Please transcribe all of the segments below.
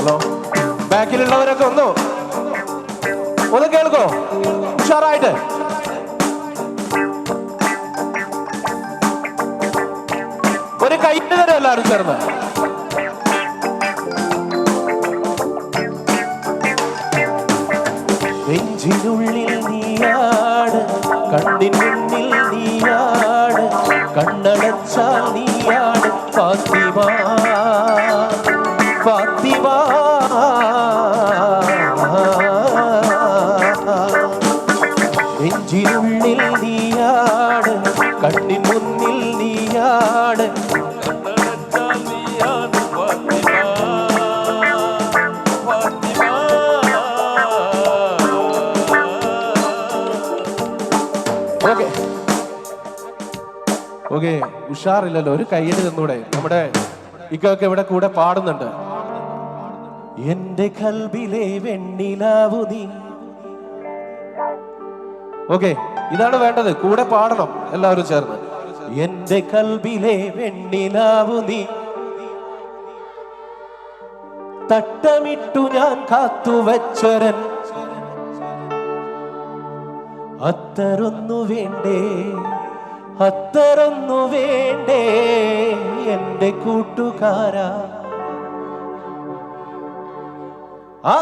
Hello? ബാക്കിലുള്ളവരൊക്കെ ഒന്നു ഒന്ന് കേൾക്കോ? ഉഷാറായിട്ട്. ഒരു കൈറ്റ് തരും എല്ലാവരും ചേർന്ന്. നെഞ്ചിനുള്ളിൽ നീയാണ് കണ്ണിൻ മുന്നിൽ നീയാണ് കണ്ണടച്ചാൽ നീയാണ് ഫാത്തിമ ഉഷാറില്ലല്ലോ. ഒരു കയ്യടി തന്നൂടെ. നമ്മുടെ ഇക്കൊക്കെ ഇവിടെ കൂടെ പാടുന്നുണ്ട്. എന്റെ കൽബിലെ വെണ്ണിലാവു നീ. ഓക്കെ ഇതാണ് വേണ്ടത്. കൂടെ പാടണം എല്ലാവരും ചേർന്ന്. എന്റെ കൽബിലെ വെണ്ണിലാവു നീ. തട്ടമിട്ടു ഞാൻ കാത്തു വെച്ചരൻ. അത്തരൊന്നു വേണ്ടേ അത്തരൊന്നു വേണ്ടേ എന്റെ കൂട്ടുകാരാ. ആ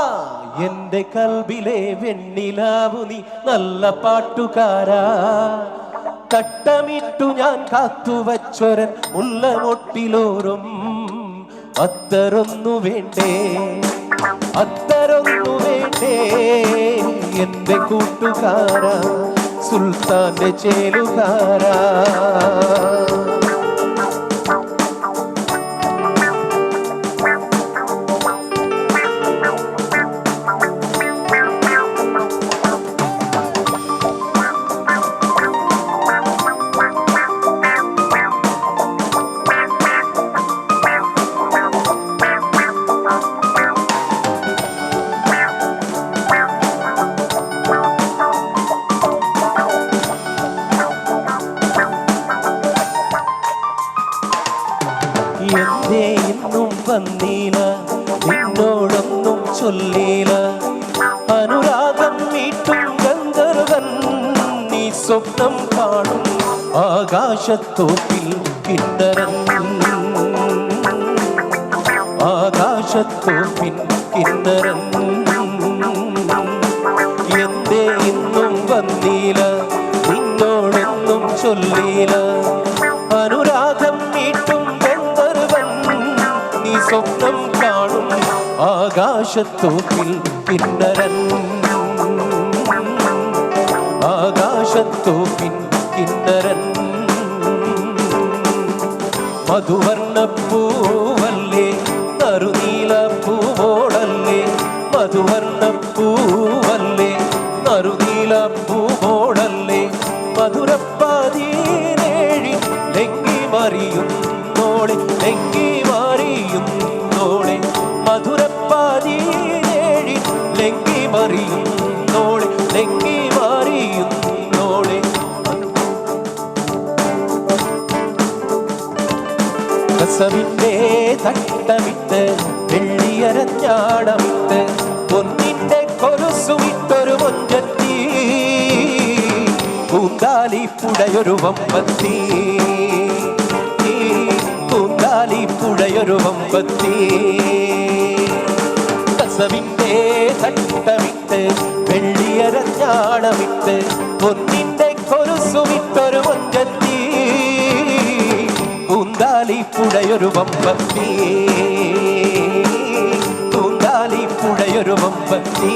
എന്റെ കൽബിലെ വെണ്ണിലാവു നീ നല്ല പാട്ടുകാരാ. കട്ടമിട്ടു ഞാൻ കാത്തുവച്ചൊരൻ മുല്ലമൊട്ടിലോറും അത്തരൊന്നു വേണ്ടേ? അത്തരൊന്നു വേണ്ടേ? എന്റെ കൂട്ടുകാരാ സുൽത്താന്റെ ചേലുകാരാ. വന്നീല നിന്നോടൊന്നും ചൊല്ലീല. അനുരാഗം മീട്ടും ഗന്ധർവൻ നീ സ്വപ്നം കാണും ആകാശത്തോപ്പിൽ കിന്നരൻ. ആകാശത്തോപ്പിൻ കിന്നരൻ. എന്തേ ഇന്നും വന്നീല? നിന്നോടൊന്നും ചൊല്ലീല. സ്വപ്നം കാണും ആകാശത്തൂക്കിൽ കിന്നരൻ. ആകാശത്തോപ്പിൻ കിന്നരൻ. മധുവർണ കസവിന്റെ തട്ടമിട്ട് വെള്ളിയരഞ്ഞാടമിട്ട് പൊന്നിന്റെ കൊലുസുമിട്ടൊരു മുഞ്ചത്തി പൂന്താലി പുഴയൊരു വമ്പത്തി. പൂന്താലി പുഴയൊരു വമ്പത്തി. കസവിന്റെ തട്ടമിട്ട് വെള്ളിയരഞ്ഞാടമിട്ട് പൊന്നിന്റെ പുഴയൊരു വമ്പത്തി പൂന്താലി പുഴയൊരു വമ്പത്തി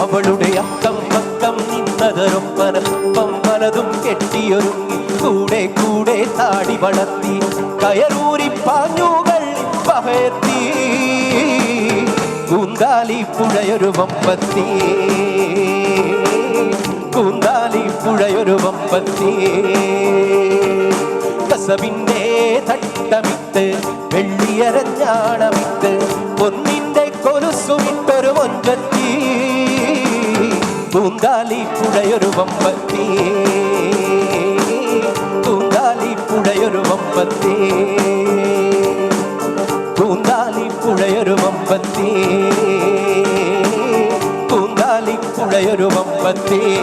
അവളുടെ അക്കം പക്കം നിന്നതൊരൊപ്പനപ്പം പലതും കെട്ടിയൊരുങ്ങി കൂടെ കൂടെ താടി വളർത്തി കയറൂരി പാഞ്ഞുകൾ പകർത്തി കൂന്താലി പുഴയൊരു വമ്പത്തി കൂന്താലി പുഴയൊരു വമ്പത്തി കസവിന്റെ തട്ടമിട്ട് വെള്ളിയരഞ്ഞാണമിട്ട് പൊന്നിന്റെ കൊലുസുമിട്ടൊരു മൊഞ്ചത്തി പൂങ്കാലി പുഴയൊരു വമ്പത്തി. പൂങ്കാലി പുഴയൊരു വമ്പത്തി. പൂങ്കാലി പുഴയൊരു വമ്പത്തി. പൂങ്കാലി പുഴയൊരു വമ്പത്തേ.